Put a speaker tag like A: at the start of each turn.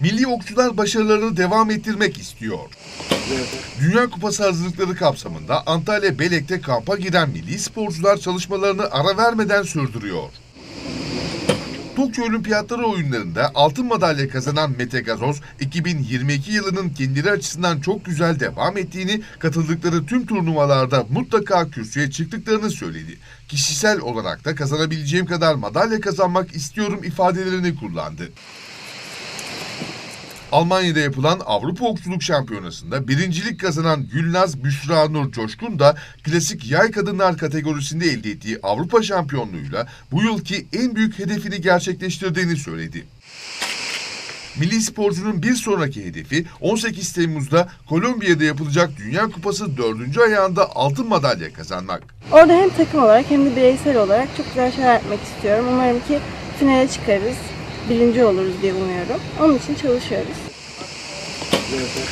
A: Milli okçular başarılarını devam ettirmek istiyor. Dünya Kupası hazırlıkları kapsamında Antalya Belek'te kampa giren milli sporcular çalışmalarını ara vermeden sürdürüyor. Tokyo Olimpiyatları oyunlarında altın madalya kazanan Mete Gazoz, 2022 yılının kendileri açısından çok güzel devam ettiğini, katıldıkları tüm turnuvalarda mutlaka kürsüye çıktıklarını söyledi. Kişisel olarak da kazanabileceğim kadar madalya kazanmak istiyorum ifadelerini kullandı. Almanya'da yapılan Avrupa Okçuluk Şampiyonası'nda birincilik kazanan Gülnaz Büşra Nur Coşkun da klasik yay kadınlar kategorisinde elde ettiği Avrupa şampiyonluğuyla bu yılki en büyük hedefini gerçekleştirdiğini söyledi. Milli sporcunun bir sonraki hedefi 18 Temmuz'da Kolombiya'da yapılacak Dünya Kupası 4. ayağında altın madalya kazanmak.
B: Orada hem takım olarak hem de bireysel olarak çok güzel şeyler yapmak istiyorum. Umarım ki finale çıkarız, birinci oluruz diye umuyorum. Onun için çalışıyoruz.
C: Emre.